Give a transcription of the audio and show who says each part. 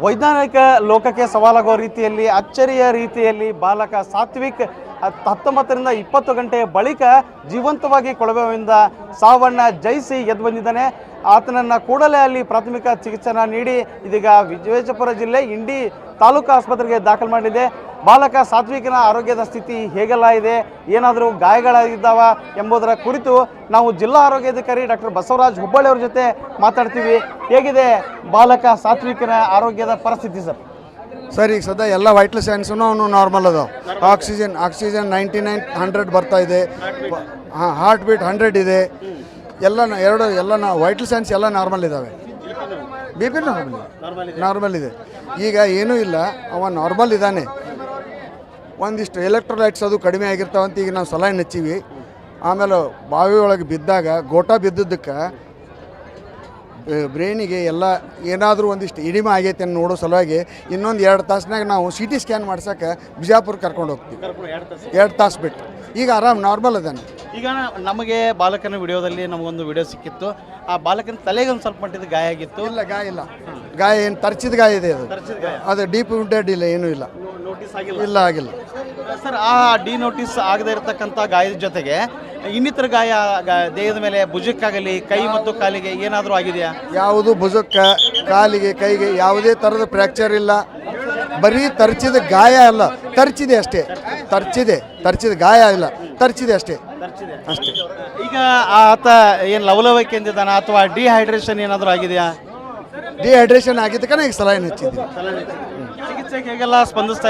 Speaker 1: ವೈಜ್ಞಾನಿಕ ಲೋಕಕ್ಕೆ ಸವಾಲಾಗುವ ರೀತಿಯಲ್ಲಿ, ಅಚ್ಚರಿಯ ರೀತಿಯಲ್ಲಿ ಬಾಲಕ ಸಾತ್ವಿಕ್ ಹತ್- ಹತ್ತೊಂಬತ್ತರಿಂದ ಇಪ್ಪತ್ತು ಗಂಟೆಯ ಬಳಿಕ ಜೀವಂತವಾಗಿ ಕೊಳವೆಯಿಂದ ಸಾವನ್ನ ಜಯಿಸಿ ಎದ್ದು ಬಂದಿದ್ದಾನೆ. ಆತನನ್ನು ಕೂಡಲೇ ಅಲ್ಲಿ ಪ್ರಾಥಮಿಕ ಚಿಕಿತ್ಸೆನ ನೀಡಿ ಇದೀಗ ವಿಜಯಪುರ ಜಿಲ್ಲೆ ಇಂಡಿ ತಾಲೂಕು ಆಸ್ಪತ್ರೆಗೆ ದಾಖಲು ಮಾಡಿದೆ. ಬಾಲಕ ಸಾತ್ವಿಕನ ಆರೋಗ್ಯದ ಸ್ಥಿತಿ ಹೇಗೆಲ್ಲ ಇದೆ, ಏನಾದರೂ ಗಾಯಗಳಾಗಿದ್ದಾವ ಎಂಬುದರ ಕುರಿತು ನಾವು ಜಿಲ್ಲಾ ಆರೋಗ್ಯಾಧಿಕಾರಿ ಡಾಕ್ಟರ್ ಬಸವರಾಜ್ ಹುಬ್ಬಳ್ಳಿ ಜೊತೆ ಮಾತಾಡ್ತೀವಿ. ಹೇಗಿದೆ ಬಾಲಕ ಸಾತ್ವಿಕರ ಆರೋಗ್ಯದ ಪರಿಸ್ಥಿತಿ ಸರ್?
Speaker 2: ಸರ್ ಈಗ ಸದ್ಯ ಎಲ್ಲ ವೈಟ್ಲೆಸ್ ಹ್ಯಾಂಡ್ಸೂ ಅವನು ನಾರ್ಮಲ್ ಅದಾವ oxygen oxygen ninety nine hundred ಬರ್ತಾ ಇದೆ. ಹಾಂ ಹಾರ್ಟ್ ಬೀಟ್ ಹಂಡ್ರೆಡ್ ಇದೆ. ಎಲ್ಲ ನ- ಎರಡು ಎಲ್ಲ ನಾ ವೈಟ್ಲ್ ಸೈನ್ಸ್ ಎಲ್ಲ ನಾರ್ಮಲ್ ಇದ್ದಾವೆ ಬಿ ಪಿ ನಾರ್ಮಲ್ ನಾರ್ಮಲ್ ಇದೆ. ಈಗ ಏನೂ ಇಲ್ಲ. ಅವ ನಾರ್ಮಲ್ ಇದ್ದಾನೆ ಒಂದಿಷ್ಟು ಎಲೆಕ್ಟ್ರೋಲೈಟ್ಸ್ ಅದು ಕಡಿಮೆ ಆಗಿರ್ತಾವಂತ ಈಗ ನಾವು ಸಲಹೆ ನೆಚ್ಚೀವಿ. ಆಮೇಲೆ ಬಾವಿ ಒಳಗೆ ಬಿದ್ದಾಗ ಗೋಟ ಬಿದ್ದದ್ದಕ್ಕೆ ಬ್ರೈನಿಗೆ ಎಲ್ಲ ಏನಾದರೂ ಒಂದಿಷ್ಟು ಇಡಿಮೆ ಆಗೈತೆ ಅಂತ ನೋಡೋ ಸಲುವಾಗಿ ಇನ್ನೊಂದು ಎರಡು ತಾಸಿನಾಗ ನಾವು ಸಿ ಟಿ ಸ್ಕ್ಯಾನ್ ಮಾಡ್ಸೋಕೆ ಬಿಜಾಪುರ ಕರ್ಕೊಂಡು ಹೋಗ್ತೀವಿ. ಎರಡು ತಾಸು ಬಿಟ್ಟು. ಈಗ ಆರಾಮ್ ನಾರ್ಮಲ್ ಅದಾನೆ.
Speaker 1: ಈಗ ನಮಗೆ ಬಾಲಕನ ವಿಡಿಯೋದಲ್ಲಿ ನಮಗೊಂದು ವಿಡಿಯೋ ಸಿಕ್ಕಿತ್ತು. ಆ ಬಾಲಕನ ತಲೆಗೆ ಒಂದು ಸ್ವಲ್ಪ ಮಟ್ಟಿದ ಗಾಯ ಆಗಿತ್ತು.
Speaker 2: ಇಲ್ಲ ಗಾಯ ಇಲ್ಲ. ಗಾಯ ಏನು ತರ್ಚಿದ ಗಾಯ ಇದೆ ಅದು. ಅದು ಡೀಪ್ ವುಂಡೆಡ್ ಇಲ್ಲ ಏನೂ ಇಲ್ಲ.
Speaker 1: ನೋಟಿಸ್ ಆಗಿಲ್ಲ.
Speaker 2: ಇಲ್ಲ ಆಗಿಲ್ಲ.
Speaker 1: ಸರ್ ಆ ಡಿ ನೋಟಿಸ್ ಆಗದೆ ಇರತಕ್ಕಂಥ ಗಾಯದ ಜೊತೆಗೆ ಇನ್ನಿತರ ಗಾಯ ಗ- ದೇಹದ ಮೇಲೆ ಭುಜಕ್ಕಾಗಲಿ ಕೈ ಮತ್ತು ಕಾಲಿಗೆ ಏನಾದರೂ ಆಗಿದೆಯಾ?
Speaker 2: ಯಾವುದು ಭುಜಕ್ಕೆ ಕಾಲಿಗೆ ಕೈಗೆ ಯಾವುದೇ ಥರದ ಫ್ರ್ಯಾಕ್ಚರ್ ಇಲ್ಲ. ಬರೀ ತರ್ಚಿದ ಗಾಯ ಅಲ್ಲ ತರ್ಚಿದೆ ಅಷ್ಟೇ. ತರ್ಚಿದೆ ತರ್ಚಿದ ಗಾಯ ಇಲ್ಲ ತರ್ಚಿದೆ ಅಷ್ಟೇ. ಅಷ್ಟೇ.
Speaker 1: ಈಗ ಆತ ಏನು ಲವಲವಿಕೆ ಎಂದಿದ್ದಾನ ಅಥವಾ ಡಿಹೈಡ್ರೇಷನ್ ಏನಾದರೂ ಆಗಿದೆಯಾ?
Speaker 2: ಡಿಹೈಡ್ರೇಷನ್ ಆಗಿದ್ದಕ್ಕೆ ಈಗ ಸಲಹೆ ಹಚ್ಚಿದ್ದೀನಿ.
Speaker 1: ಚಿಕಿತ್ಸೆಗೆ ಹೇಗೆಲ್ಲ ಸ್ಪಂದಿಸ್ತಾ